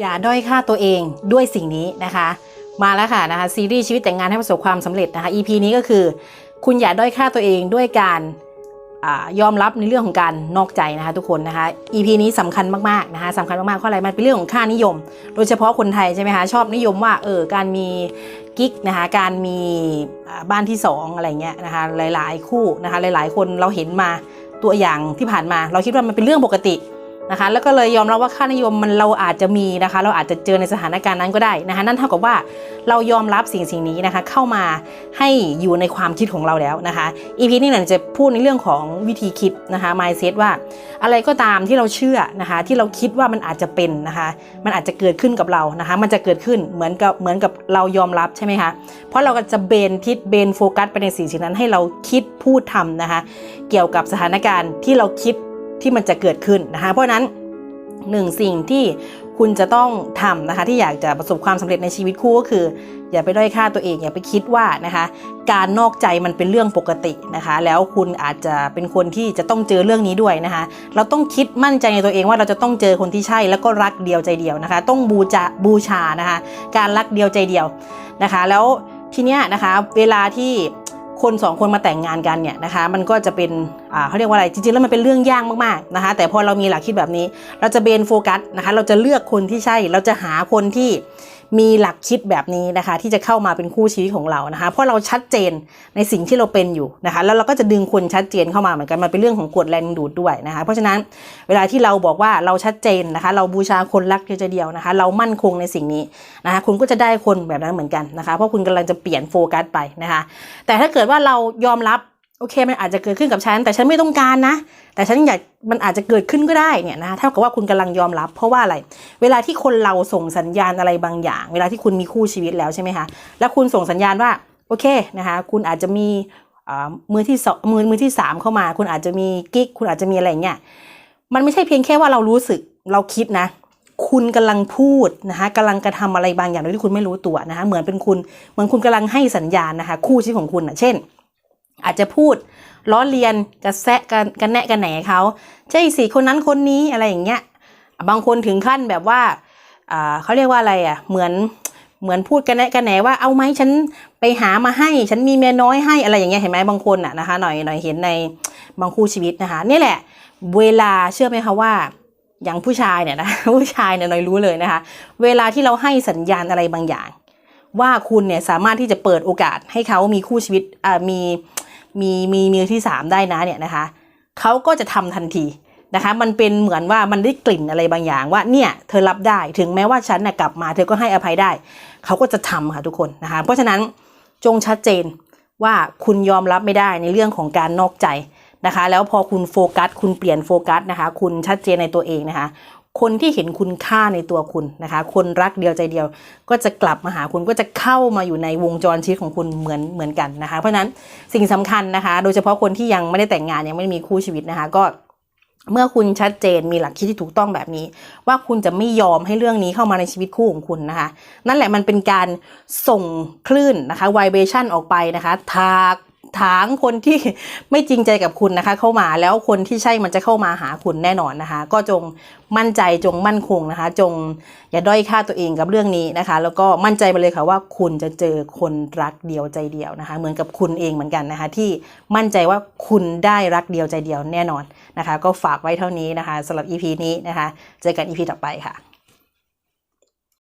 อย่าด้อยค่าตัวเองด้วยสิ่งนี้นะคะ มาแล้วค่ะนะคะซีรีส์ชีวิตแต่งงานให้ประสบความสำเร็จนะคะ EP นี้ก็คือ คุณอย่าด้อยค่าตัวเองด้วยการอยอมรับในเรื่องของการนอกใจนะคะทุกคนนะคะ EP นี้สำคัญมากๆนะคะสำคัญมากๆเพราะอะไรมันเป็นเรื่องของค่านิยม โดยเฉพาะคนไทยใช่ไหมคะชอบนิยมว่าเออการมีกิ๊กนะคะการมีบ้านที่สองอะไรเงี้ยนะคะหลาย ๆ คู่นะคะหลาย ๆ คนเราเห็นมาตัวอย่างที่ผ่านมา เราคิดว่ามันเป็นเรื่องปกติ นะคะ แล้วก็เลยยอมรับว่าค่านิยมมันเราอาจจะมีนะคะ เราอาจจะเจอในสถานการณ์นั้นก็ได้นะคะ นั่นเท่ากับว่าเรายอมรับสิ่งสิ่งนี้นะคะ เข้ามาให้อยู่ในความคิดของเราแล้วนะคะ EP นี้เนี่ยจะพูดในเรื่องของวิธีคิดนะคะ mindset ว่า อะไรก็ตามที่เราเชื่อนะคะ ที่เราคิดว่ามันอาจจะเป็นนะคะ มันอาจจะเกิดขึ้นกับเรานะคะ มันจะเกิดขึ้นเหมือนกับเหมือนกับเรายอมรับใช่ไหมคะเพราะเราก็จะเบนทิศเบนโฟกัสไปในสิ่งสิ่งนั้นให้เราคิดพูดทำนะคะ เกี่ยวกับสถานการณ์ที่เราคิด ที่มันจะเกิดขึ้นนะคะเพราะนั้นหนึ่งสิ่งที่คุณจะต้องทำนะคะที่อยากจะประสบความสำเร็จในชีวิตคู่ก็คือ อย่าไปด้อยค่าตัวเอง อย่าไปคิดว่านะคะการนอกใจมันเป็นเรื่องปกตินะคะ แล้วคุณอาจจะเป็นคนที่จะต้องเจอเรื่องนี้ด้วยนะคะ เราต้องคิดมั่นใจในตัวเองว่าเราจะต้องเจอคนที่ใช่แล้วก็รักเดียวใจเดียวนะคะ ต้องบูชาบูชานะคะ การรักเดียวใจเดียวนะคะ แล้วทีเนี้ยนะคะเวลาที่ คนสองคนมาแต่งงานกันเนี่ยนะคะมันก็จะเป็นเขาเรียกว่าอะไรจริงๆแล้วมันเป็นเรื่องยากมากๆนะคะ แต่พอเรามีหลักคิดแบบนี้ เราจะเบนโฟกัสนะคะ เราจะเลือกคนที่ใช่เราจะหาคนที่ มีหลักคิดแบบนี้นะคะ ที่จะเข้ามาเป็นคู่ชีวิตของเรานะคะ เพราะเราชัดเจนในสิ่งที่เราเป็นอยู่นะคะ แล้วเราก็จะดึงคนชัดเจนเข้ามาเหมือนกันมันเป็นเรื่องของกฎแรงดูดด้วยนะคะ เพราะฉะนั้นเวลาที่เราบอกว่าเราชัดเจนนะคะ เราบูชาคนรักเดียวใจเดียวนะคะ เรามั่นคงในสิ่งนี้นะคะคุณก็จะได้คนแบบนั้นเหมือนกันนะคะ เพราะคุณกำลังจะเปลี่ยนโฟกัสไปนะคะ แต่ถ้าเกิดว่าเรายอมรับ โอเคมันอาจจะเกิดขึ้นกับฉัน แต่ฉันไม่ต้องการนะ แต่ฉันอยากมันอาจจะเกิดขึ้นก็ได้เนี่ยนะเท่ากับว่าคุณกำลังยอมรับ เพราะว่าอะไร เวลาที่คนเราส่งสัญญาณอะไรบางอย่าง เวลาที่คุณมีคู่ชีวิตแล้วใช่ไหมคะแล้วคุณส่งสัญญาณว่าโอเคนะคะคุณอาจจะมีมือที่สองมือมือที่สามเข้ามา คุณอาจจะมีกิ๊กคุณอาจจะมีอะไรเงี้ยมันไม่ใช่เพียงแค่ว่าเรารู้สึกเราคิดนะ คุณกำลังพูดนะคะกำลังกระทำอะไรบางอย่างโดยที่คุณไม่รู้ตัวนะคะเหมือนเป็นคุณเหมือนคุณกำลังให้สัญญาณนะคะคู่ชีวิตของคุณนะเช่น อาจจะพูดล้อเลียนกระแซะกันกันแนะกันแหนเขาใช่สิคนนั้นคนนี้อะไรอย่างเงี้ยบางคนถึงขั้นแบบว่าเขาเรียกว่าอะไรอะเหมือนเหมือนพูดกันแนะกันแหนว่าเอาไหมฉันไปหามาให้ฉันมีเมียน้อยให้อะไรอย่างเงี้ยเห็นไหมบางคนอะนะคะหน่อยหน่อยเห็นในบางคู่ชีวิตนะคะนี่แหละ เวลาเชื่อไหมคะว่าอย่างผู้ชายเนี่ยนะผู้ชายเนี่ยหน่อยรู้เลยนะคะ เวลาที่เราให้สัญญาณอะไรบางอย่าง ว่าคุณเนี่ยสามารถที่จะเปิดโอกาสให้เขามีคู่ชีวิตอ่ามี มีมีมือที่สามได้นะเนี่ยนะคะเขาก็จะทำทันทีนะคะ มันเป็นเหมือนว่ามันได้กลิ่นอะไรบางอย่างว่าเนี่ยเธอรับได้ถึงแม้ว่าฉันน่ะกลับมา เธอก็ให้อภัยได้ เขาก็จะทำค่ะทุกคนนะคะ เพราะฉะนั้นจงชัดเจนว่าคุณยอมรับไม่ได้ในเรื่องของการนอกใจนะคะ แล้วพอคุณโฟกัส คุณเปลี่ยนโฟกัสนะคะ คุณชัดเจนในตัวเองนะคะ คนที่เห็นคุณค่าในตัวคุณนะคะ คนรักเดียวใจเดียว ก็จะกลับมาหาคุณก็จะเข้ามาอยู่ในวงจรชีวิตของคุณเหมือนเหมือนกันนะคะ เพราะฉะนั้นสิ่งสำคัญนะคะ โดยเฉพาะคนที่ยังไม่ได้แต่งงานยังไม่มีคู่ชีวิตนะคะ ก็เมื่อคุณชัดเจนมีหลักคิดที่ถูกต้องแบบนี้ ว่าคุณจะไม่ยอมให้เรื่องนี้เข้ามาในชีวิตคู่ของคุณนะคะ นั่นแหละมันเป็นการส่งคลื่นนะคะไวเบชันออกไปนะคะทาก ถางคนที่ไม่จริงใจกับคุณนะคะ เข้ามาแล้วคนที่ใช่มันจะเข้ามาหาคุณแน่นอนนะคะ ก็จงมั่นใจจงมั่นคงนะคะ จงอย่าด้อยค่าตัวเองกับเรื่องนี้นะคะ แล้วก็มั่นใจไปเลยค่ะว่าคุณจะเจอคนรักเดียวใจเดียวนะคะ เหมือนกับคุณเองเหมือนกันนะคะ ที่มั่นใจว่าคุณได้รักเดียวใจเดียวแน่นอนนะคะ ก็ฝากไว้เท่านี้นะคะสำหรับ EP นี้นะคะ เจอกัน EP ต่อไปค่ะ